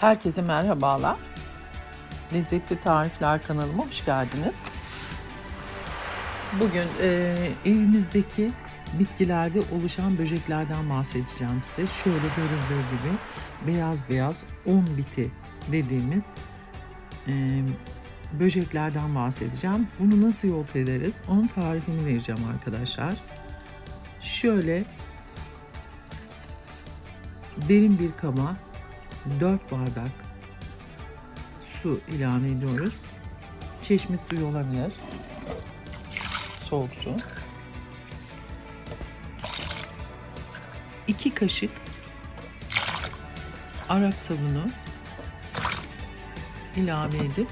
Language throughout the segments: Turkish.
Herkese merhabalar. Lezzetli Tarifler kanalıma hoş geldiniz. Bugün e, evimizdeki bitkilerde oluşan böceklerden bahsedeceğim size. Şöyle görüldüğü gibi beyaz beyaz un biti dediğimiz e, böceklerden bahsedeceğim. Bunu nasıl yok ederiz? Onun tarifini vereceğim arkadaşlar. Şöyle derin bir kaba 4 bardak su ilave ediyoruz. Çeşme suyu olabilir. Soğuk su. 2 kaşık Arap sabunu ilave edip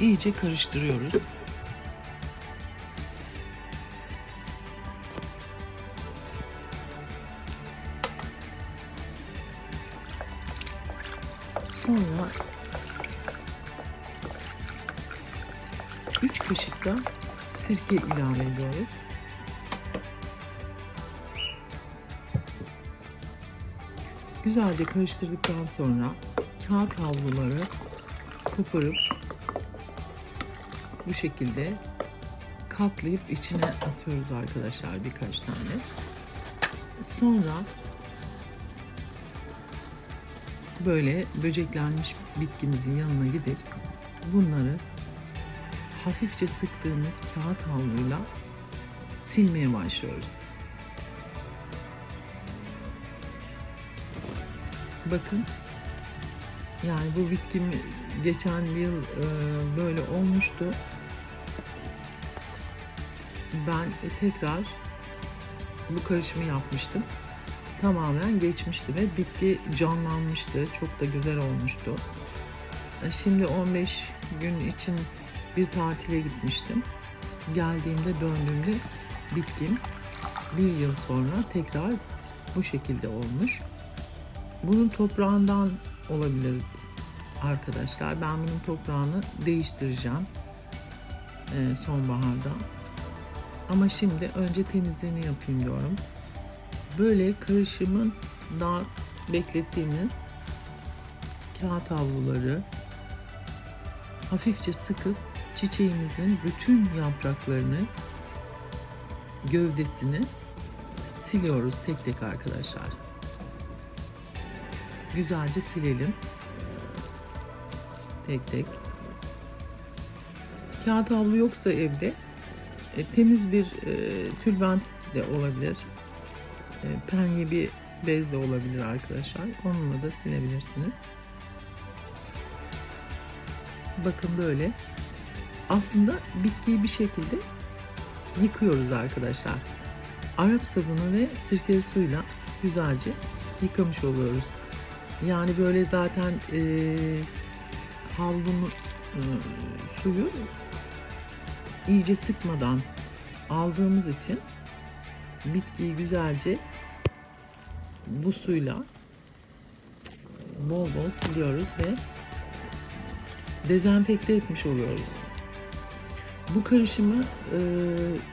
iyice karıştırıyoruz. Sonra 3 kaşık da sirke ilave ediyoruz. Güzelce karıştırdıktan sonra kağıt havluları koparıp bu şekilde katlayıp içine atıyoruz arkadaşlar birkaç tane. Sonra böyle böceklenmiş bitkimizin yanına gidip bunları hafifçe sıktığımız kağıt havluyla silmeye başlıyoruz. Bakın yani bu bitkim geçen yıl e, böyle olmuştu. Ben tekrar bu karışımı yapmıştım tamamen geçmişti ve bitki canlanmıştı. Çok da güzel olmuştu. E, Şimdi 15 gün için bir tatile gitmiştim. Geldiğimde döndüğümde bitkim bir yıl sonra tekrar bu şekilde olmuş. Bunun toprağından olabilir arkadaşlar. Ben bunun toprağını değiştireceğim e, sonbaharda. Ama şimdi önce temizliğini yapayım diyorum böyle karışımın daha beklettiğimiz kağıt havluları hafifçe sıkıp çiçeğimizin bütün yapraklarını gövdesini siliyoruz tek tek arkadaşlar. Güzelce silelim. Tek tek. Kağıt havlu yoksa evde e, temiz bir e, tülbent de olabilir penye bir bez de olabilir arkadaşlar. Onunla da silebilirsiniz. Bakın böyle. Aslında bitkiyi bir şekilde yıkıyoruz arkadaşlar. Arap sabunu ve sirkeli suyla güzelce yıkamış oluyoruz. Yani böyle zaten e, havlunun e, suyu iyice sıkmadan aldığımız için bitkiyi güzelce bu suyla bol bol siliyoruz ve dezenfekte etmiş oluyoruz. Bu karışımı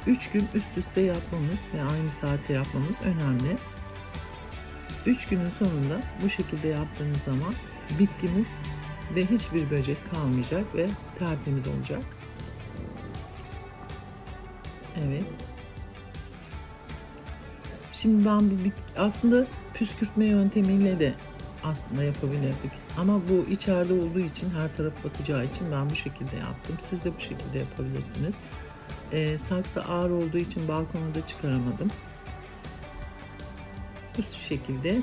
3 gün üst üste yapmamız ve aynı saatte yapmamız önemli. 3 günün sonunda bu şekilde yaptığımız zaman bitkimiz de hiçbir böcek kalmayacak ve tertemiz olacak. Evet. Şimdi ben bu aslında püskürtme yöntemiyle de aslında yapabilirdik. Ama bu içeride olduğu için her taraf batacağı için ben bu şekilde yaptım. Siz de bu şekilde yapabilirsiniz. Ee, saksı ağır olduğu için balkona da çıkaramadım. Bu şekilde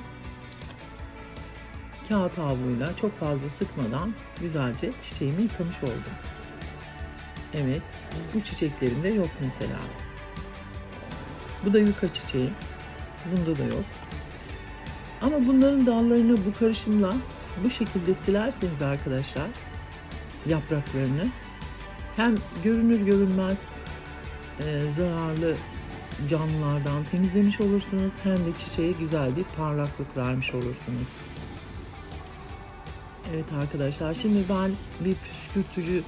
kağıt havluyla çok fazla sıkmadan güzelce çiçeğimi yıkamış oldum. Evet, bu çiçeklerim de yok mesela. Bu da yuka çiçeği. Bunda da yok. Ama bunların dallarını bu karışımla bu şekilde silerseniz arkadaşlar yapraklarını hem görünür görünmez e, zararlı canlılardan temizlemiş olursunuz hem de çiçeğe güzel bir parlaklık vermiş olursunuz. Evet arkadaşlar şimdi ben bir püskürtücü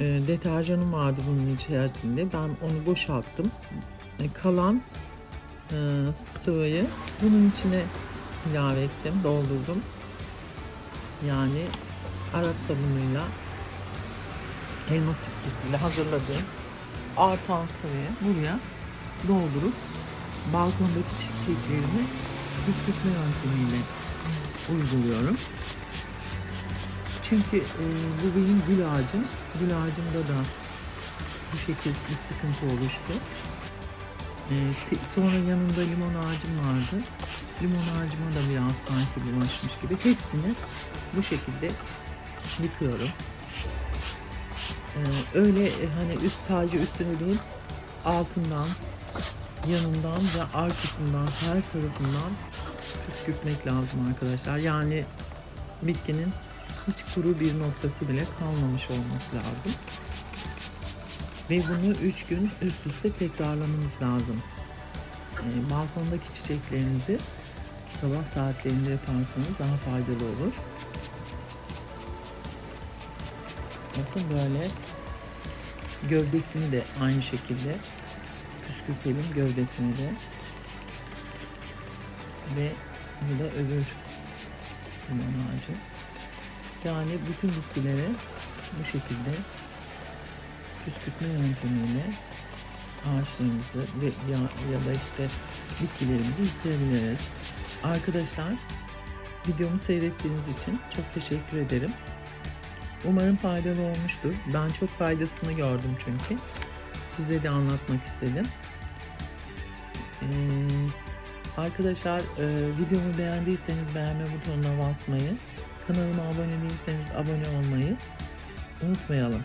e, deterjanım vardı bunun içerisinde. Ben onu boşalttım. E, kalan sıvıyı bunun içine ilave ettim, doldurdum. yani Arap sabunuyla elma sirkesiyle hazırladığım artan sıvıyı buraya doldurup balkondaki çiçeklerimi püskürtme yöntemiyle uyguluyorum. Çünkü e, bu benim gül ağacım. Gül ağacımda da bu şekilde bir sıkıntı oluştu. E, se- sonra yanında limon ağacım vardı. Limon ağacıma da biraz sanki bulaşmış gibi. Hepsini bu şekilde yıkıyorum. E, öyle e, hani üst sadece üstüne değil altından, yanından ve arkasından her tarafından püskürtmek lazım arkadaşlar. Yani bitkinin hiç kuru bir noktası bile kalmamış olması lazım. Ve bunu 3 gün üst üste tekrarlamamız lazım. Ee, balkondaki çiçeklerinizi sabah saatlerinde yaparsanız daha faydalı olur. Bakın böyle gövdesini de aynı şekilde püskürtelim gövdesini de. Ve bu da öbür limon ağacı. Yani bütün bitkilere bu şekilde püskürtme yöntemiyle ağaçlarımızı ve ya, ya da işte bitkilerimizi yıkayabiliriz. Arkadaşlar videomu seyrettiğiniz için çok teşekkür ederim. Umarım faydalı olmuştur. Ben çok faydasını gördüm çünkü. Size de anlatmak istedim. Ee, arkadaşlar e, videomu beğendiyseniz beğenme butonuna basmayı, kanalıma abone değilseniz abone olmayı unutmayalım.